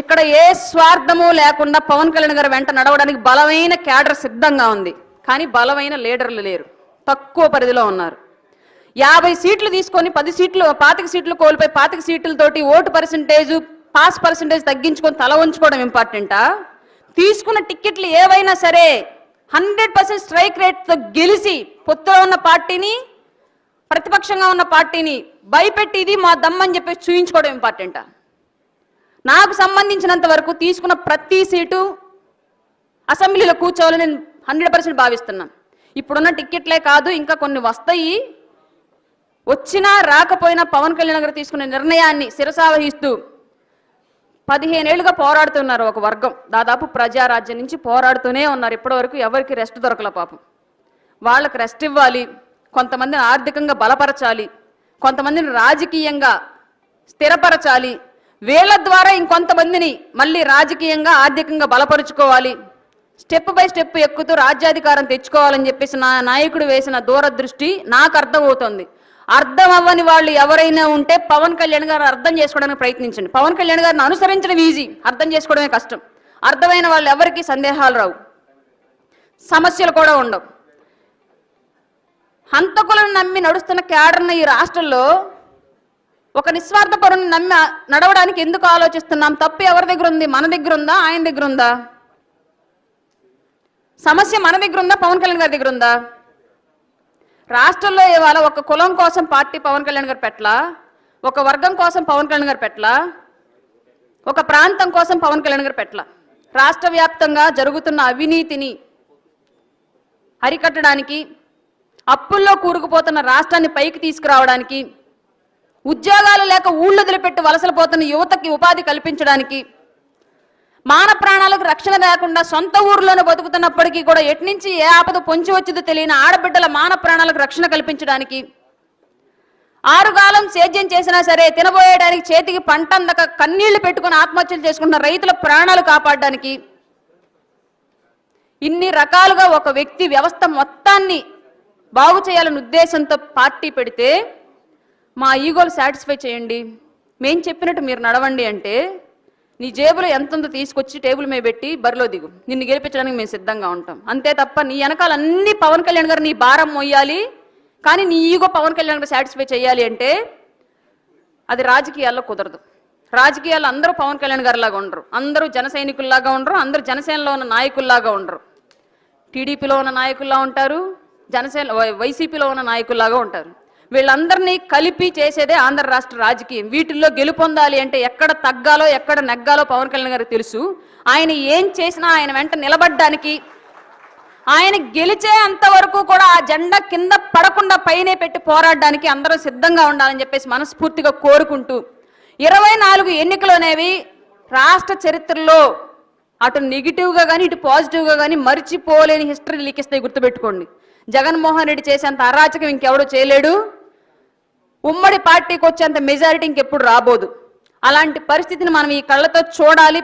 ఇక్కడ ఏ స్వార్థము లేకుండా పవన్ కళ్యాణ్ గారు వెంట నడవడానికి బలమైన క్యాడర్ సిద్ధంగా ఉంది. కానీ బలమైన లీడర్లు లేరు. తక్కువ పరిధిలో ఉన్నారు. యాభై సీట్లు తీసుకొని పది సీట్లు పాతిక సీట్లు కోల్పోయి పాతిక సీట్లతోటి ఓటు పర్సంటేజ్ పాస్ పర్సంటేజ్ తగ్గించుకొని తల ఉంచుకోవడం ఇంపార్టెంటా? తీసుకున్న టిక్కెట్లు ఏవైనా సరే హండ్రెడ్ పర్సెంట్ స్ట్రైక్ రేట్తో గెలిచి పొత్తులో ఉన్న పార్టీని ప్రతిపక్షంగా ఉన్న పార్టీని భయపెట్టి ఇది మా దమ్మని చెప్పేసి చూయించుకోవడం ఇంపార్టెంటా? నాకు సంబంధించినంత వరకు తీసుకున్న ప్రతి సీటు అసెంబ్లీలో కూర్చోవాలని నేను హండ్రెడ్ పర్సెంట్ భావిస్తున్నాను. ఇప్పుడున్న టిక్కెట్లే కాదు ఇంకా కొన్ని వస్తాయి. వచ్చినా రాకపోయినా పవన్ కళ్యాణ్ గారు తీసుకునే నిర్ణయాన్ని శిరసావహిస్తూ పదిహేనేళ్ళుగా పోరాడుతున్నారు ఒక వర్గం. దాదాపు ప్రజారాజ్యం నుంచి పోరాడుతూనే ఉన్నారు. ఇప్పటివరకు ఎవరికి రెస్ట్ దొరకల పాపం. వాళ్ళకి రెస్ట్ ఇవ్వాలి కొంతమందిని ఆర్థికంగా బలపరచాలి కొంతమందిని రాజకీయంగా స్థిరపరచాలి వీళ్ళ ద్వారా ఇంకొంతమందిని మళ్ళీ రాజకీయంగా ఆర్థికంగా బలపరుచుకోవాలి. స్టెప్ బై స్టెప్ ఎక్కుతూ రాజ్యాధికారం తెచ్చుకోవాలని చెప్పేసి నా నాయకుడు వేసిన దూరదృష్టి నాకు అర్థమవుతుంది. అర్థం అవ్వని వాళ్ళు ఎవరైనా ఉంటే పవన్ కళ్యాణ్ గారు అర్థం చేసుకోవడానికి ప్రయత్నించండి. పవన్ కళ్యాణ్ గారిని అనుసరించడం ఈజీ అర్థం చేసుకోవడమే కష్టం. అర్థమైన వాళ్ళు ఎవరికి సందేహాలు రావు. సమస్యలు కూడా ఉండవు. హంతకులను నమ్మి నడుస్తున్న క్యాడర్న ఈ రాష్ట్రంలో ఒక నిస్వార్థ పరుని నమ్మి నడవడానికి ఎందుకు ఆలోచిస్తున్నాం? తప్పు ఎవరి దగ్గర ఉంది? మన దగ్గర ఉందా? ఆయన దగ్గర ఉందా? సమస్య మన దగ్గర ఉందా? పవన్ కళ్యాణ్ గారి దగ్గర ఉందా? రాష్ట్రంలో ఇవాళ ఒక కులం కోసం పార్టీ పవన్ కళ్యాణ్ గారు పెట్టలా? ఒక వర్గం కోసం పవన్ కళ్యాణ్ గారు పెట్టలా? ఒక ప్రాంతం కోసం పవన్ కళ్యాణ్ గారు పెట్టలా? రాష్ట్ర వ్యాప్తంగా జరుగుతున్న అవినీతిని అరికట్టడానికి అప్పుల్లో కూరుకుపోతున్న రాష్ట్రాన్ని పైకి తీసుకురావడానికి ఉద్యోగాలు లేక ఊళ్ళు వదిలిపెట్టి వలసలు పోతున్న యువతకి ఉపాధి కల్పించడానికి మాన ప్రాణాలకు రక్షణ లేకుండా సొంత ఊర్లోనే బతుకుతున్నప్పటికీ కూడా ఎట్నుంచి ఏ ఆపద పొంచి వచ్చిందో తెలియని ఆడబిడ్డల మాన ప్రాణాలకు రక్షణ కల్పించడానికి ఆరుగాలం సేద్యం చేసినా సరే తినబోయడానికి చేతికి పంట అందక కన్నీళ్ళు పెట్టుకుని ఆత్మహత్యలు చేసుకుంటున్న రైతుల ప్రాణాలు కాపాడడానికి ఇన్ని రకాలుగా ఒక వ్యక్తి వ్యవస్థ మొత్తాన్ని బాగు చేయాలనే ఉద్దేశంతో పార్టీ పెడితే మా ఈగోలు సాటిస్ఫై చేయండి. మేం చెప్పినట్టు మీరు నడవండి అంటే నీ జేబులో ఎంతంత తీసుకొచ్చి టేబుల్ మీద పెట్టి బరిలో దిగు. నిన్ను గెలిపించడానికి మేము సిద్ధంగా ఉంటాం. అంతే తప్ప నీ వెనకాల అన్ని పవన్ కళ్యాణ్ గారు నీ భారం మొయ్యాలి కానీ నీ ఈగో పవన్ కళ్యాణ్ గారు సాటిస్ఫై చేయాలి అంటే అది రాజకీయాల్లో కుదరదు. రాజకీయాలు అందరూ పవన్ కళ్యాణ్ గారిలాగా ఉండరు. అందరూ జన సైనికుల్లాగా ఉండరు. అందరూ జనసేనలో ఉన్న నాయకుల్లాగా ఉండరు. టీడీపీలో ఉన్న నాయకుల్లా ఉంటారు. జనసేన వై- వైసీపీలో ఉన్న నాయకుల్లాగా ఉంటారు. వీళ్ళందరినీ కలిపి చేసేదే ఆంధ్ర రాష్ట్ర రాజకీయం. వీటిల్లో గెలుపొందాలి అంటే ఎక్కడ తగ్గాలో ఎక్కడ నెగ్గాలో పవన్ కళ్యాణ్ గారికి తెలుసు. ఆయన ఏం చేసినా ఆయన వెంట నిలబడ్డానికి ఆయన గెలిచే అంతవరకు కూడా ఆ జెండా కింద పడకుండా పైనే పెట్టి పోరాడడానికి అందరూ సిద్ధంగా ఉండాలని చెప్పేసి మనస్ఫూర్తిగా కోరుకుంటూ ఇరవై నాలుగు ఎన్నికలు అనేవి రాష్ట్ర చరిత్రలో అటు నెగిటివ్గా కానీ ఇటు పాజిటివ్గా కానీ మర్చిపోలేని హిస్టరీ లీకిస్తాయి గుర్తుపెట్టుకోండి. జగన్మోహన్ రెడ్డి చేసేంత అరాచకం ఇంకెవడో చేయలేడు. ఉమ్మడి పార్టీకి వచ్చేంత మెజారిటీ ఇంకెప్పుడు రాబోదు. అలాంటి పరిస్థితిని మనం ఈ కళ్ళతో చూడాలి